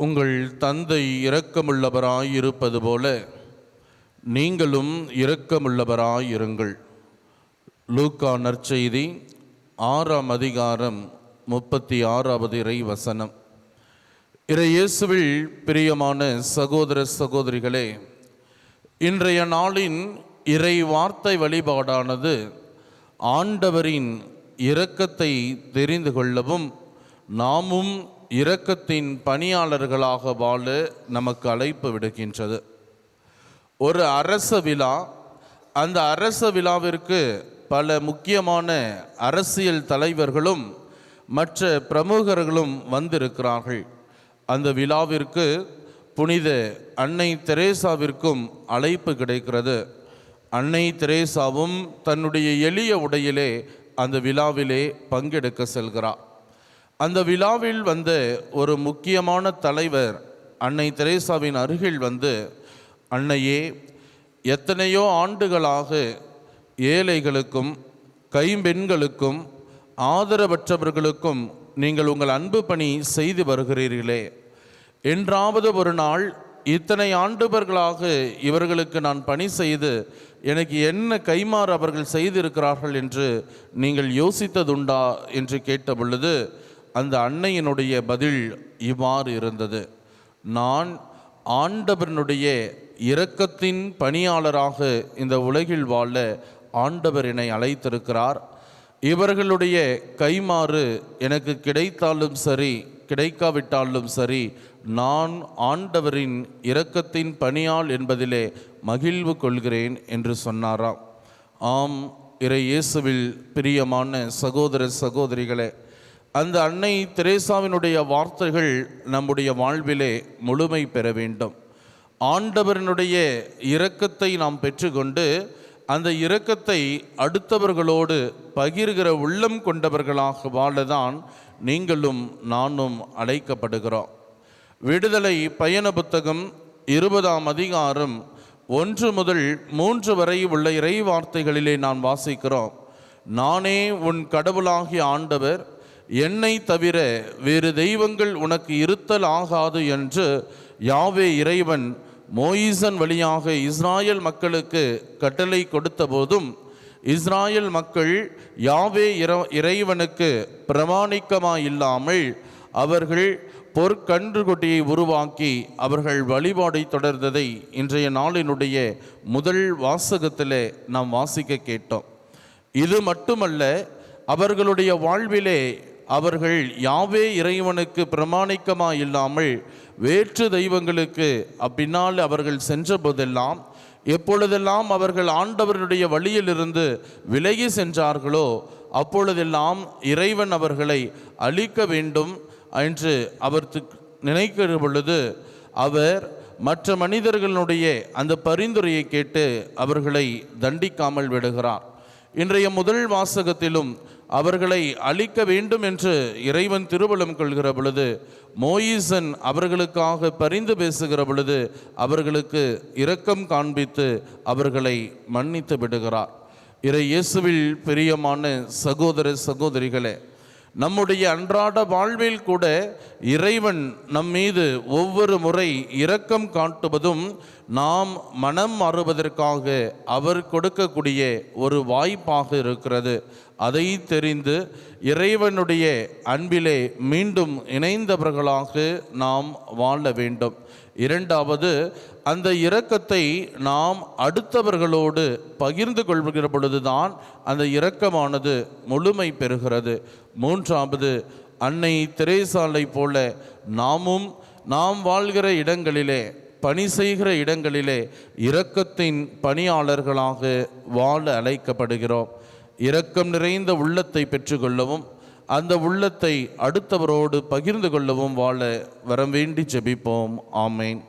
உங்கள் தந்தை இரக்கமுள்ளவராயிருப்பது போல நீங்களும் இரக்கமுள்ளவராயிருங்கள். லூக்கா நற்செய்தி ஆறாம் அதிகாரம் முப்பத்தி ஆறாவது இறை வசனம் இறை இயேசுவில் பிரியமான சகோதர சகோதரிகளே இன்றைய நாளின் இறை வார்த்தை வழிபாடானது ஆண்டவரின் இரக்கத்தை தெரிந்து கொள்ளவும் நாமும் இரக்கத்தின் பணியாளர்களாக வாழ நமக்கு அழைப்பு விடுக்கின்றது. ஒரு அரச விழா அந்த அரச விழாவிற்கு பல முக்கியமான அரசியல் தலைவர்களும் மற்ற பிரமுகர்களும் வந்திருக்கிறார்கள். அந்த விழாவிற்கு புனித அன்னை தெரேசாவிற்கும் அழைப்பு கிடைக்கிறது. அன்னை தெரேசாவும் தன்னுடைய எளிய உடையிலே அந்த விழாவிலே பங்கெடுக்க செல்கிறார். அந்த விழாவில் வந்து ஒரு முக்கியமான தலைவர் அன்னை தெரேசாவின் அருகில் வந்து அன்னையே எத்தனையோ ஆண்டுகளாக ஏழைகளுக்கும் கைம்பெண்களுக்கும் ஆதரவற்றவர்களுக்கும் நீங்கள் உங்கள் அன்பு பணி செய்து வருகிறீர்களே. என்றாவது ஒரு நாள் இத்தனை ஆண்டுபர்களாக இவர்களுக்கு நான் பணி செய்து எனக்கு என்ன கைமாறு அவர்கள் செய்திருக்கிறார்கள் என்று நீங்கள் யோசித்ததுண்டா? என்று கேட்ட பொழுது அந்த அன்னையினுடைய பதில் இவ்வாறு இருந்தது. நான் ஆண்டவனுடைய இரக்கத்தின் பணியாளராக இந்த உலகில் வாழ ஆண்டவர் என்னை அழைத்திருக்கிறார். இவர்களுடைய கைமாறு எனக்கு கிடைத்தாலும் சரி கிடைக்காவிட்டாலும் சரி நான் ஆண்டவரின் இரக்கத்தின் பணியாள் என்பதிலே மகிழ்வு கொள்கிறேன் என்று சொன்னாராம். ஆம் இறை இயேசுவில் பிரியமான சகோதர சகோதரிகளே அந்த அன்னை தெரேசாவினுடைய வார்த்தைகள் நம்முடைய வாழ்விலே முழுமை பெற வேண்டும். ஆண்டவரினுடைய இரக்கத்தை நாம் பெற்றுக்கொண்டு அந்த இரக்கத்தை அடுத்தவர்களோடு பகிர்கிற உள்ளம் கொண்டவர்களாக வாழதான் நீங்களும் நானும் அழைக்கப்படுகிறோம். விடுதலை பயண புத்தகம் இருபதாம் அதிகாரம் ஒன்று முதல் மூன்று வரை உள்ள இறை வார்த்தைகளிலே நான் வாசிக்கிறோம். நானே உன் கடவுளாகிய ஆண்டவர் என்னை தவிர வேறு தெய்வங்கள் உனக்கு இருத்தல் ஆகாது என்று யாவே இறைவன் மோயிசன் வழியாக இஸ்ராயல் மக்களுக்கு கட்டளை கொடுத்த போதும் இஸ்ராயல் மக்கள் யாவே இற இறைவனுக்கு பிரமாணிக்கமாயில்லாமல் அவர்கள் பொற்கன்றுகுட்டியை உருவாக்கி அவர்கள் வழிபாடை தொடர்ந்ததை இன்றைய நாளினுடைய முதல் வாசகத்திலே நாம் வாசிக்க கேட்டோம். இது மட்டுமல்ல அவர்களுடைய வாழ்விலே அவர்கள் யாவே இறைவனுக்கு பிரமாணிக்கமா இல்லாமல் வேற்று தெய்வங்களுக்கு அப்பின்னால் அவர்கள் சென்ற போதெல்லாம் எப்பொழுதெல்லாம் அவர்கள் ஆண்டவருடைய வழியிலிருந்து விலகி சென்றார்களோ அப்பொழுதெல்லாம் இறைவன் அவர்களை அழிக்க வேண்டும் என்று அவர் நினைக்கிற பொழுது அவர் மற்ற மனிதர்களுடைய அந்த பரிந்துரையை கேட்டு அவர்களை தண்டிக்காமல் விடுகிறார். இன்றைய முதல் வாசகத்திலும் அவர்களை அழிக்க வேண்டும் என்று இறைவன் திருவலம் கொள்கிற பொழுது மோயிசன் அவர்களுக்காக பரிந்து பேசுகிற பொழுது அவர்களுக்கு இரக்கம் காண்பித்து அவர்களை மன்னித்து விடுகிறார். இறை இயேசுவில் பிரியமான சகோதர சகோதரிகளே நம்முடைய அன்றாட வாழ்வில் கூட இறைவன் நம் மீது ஒவ்வொரு முறை இரக்கம் காட்டுவதும் நாம் மனம் மாறுவதற்காக அவர் கொடுக்கக்கூடிய ஒரு வாய்ப்பாக இருக்கிறது. அதை தெரிந்து இறைவனுடைய அன்பிலே மீண்டும் இணைந்தவர்களாக நாம் வாழ வேண்டும். இரண்டாவது அந்த இரக்கத்தை நாம் அடுத்தவர்களோடு பகிர்ந்து கொள்கிற பொழுதுதான் அந்த இரக்கமானது முழுமை பெறுகிறது. மூன்றாவது அன்னை திரேசாலை போல நாமும் நாம் வாழ்கிற இடங்களிலே பணி செய்கிற இடங்களிலே இரக்கத்தின் பணியாளர்களாக வாழ அழைக்கப்படுகிறோம். இரக்கம் நிறைந்த உள்ளத்தை பெற்றுக்கொள்ளவும் அந்த உள்ளத்தை அடுத்தவரோடு பகிர்ந்து கொள்ளவும் வாழ வரம் வேண்டி ஜெபிப்போம். ஆமேன்.